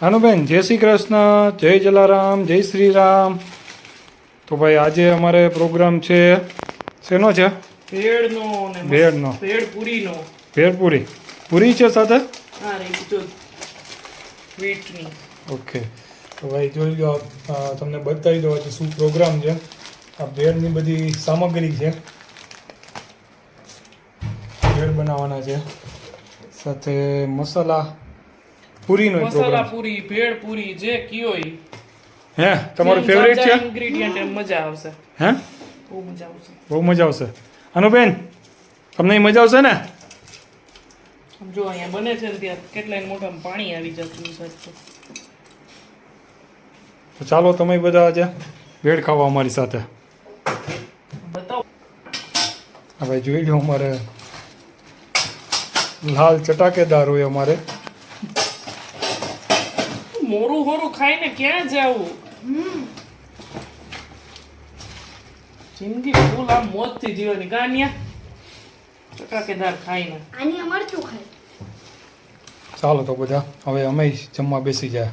હાનુબેન જય શ્રી કૃષ્ણ જય જલારામ જય શ્રી રામ. તો ભાઈ આજે અમારે પ્રોગ્રામ છે શેનો છે? ભેળનો ભેળનો. ભેળ પૂરીનો ભેળપુરી. પૂરી છે સાથે? ઓકે. તો ભાઈ જોઈ લો તમને બતાવી દો આજે શું પ્રોગ્રામ છે. આ ભેળની બધી સામગ્રી છે. ભેળ બનાવવાના છે. સાથે મસાલા પૂરીનો મસાલા પૂરી ભેળ પૂરી જે કયો ઈ. હે તમારું ફેવરેટ છે? ઇન્ગ્રેડિયન્ટ એમ મજા આવશે. હે? બહુ મજા આવશે. બહુ મજા આવશે. અનુબેન તમને મજા આવશે ને? જો અહીંયા બને છે ત્યાં કેટલાય મોઢામાં પાણી આવી જતું છે તો. તો ચાલો તમે બધા આજે ભેળ ખાવા અમારી સાથે. બતાવો. હવે જોઈ લો અમારે લાલ ચટાકેદાર હોય અમારે. મોરું હોરું ખાઈને ક્યાં જાવું? જિંદગી ફૂલ આમ મોજથી જીવવાની. ગાનિયા ચટાકેદાર ખાઈને. આની મરચું ખાય? ચાલો તો બધા હવે અમે જમવા બેસી જાય.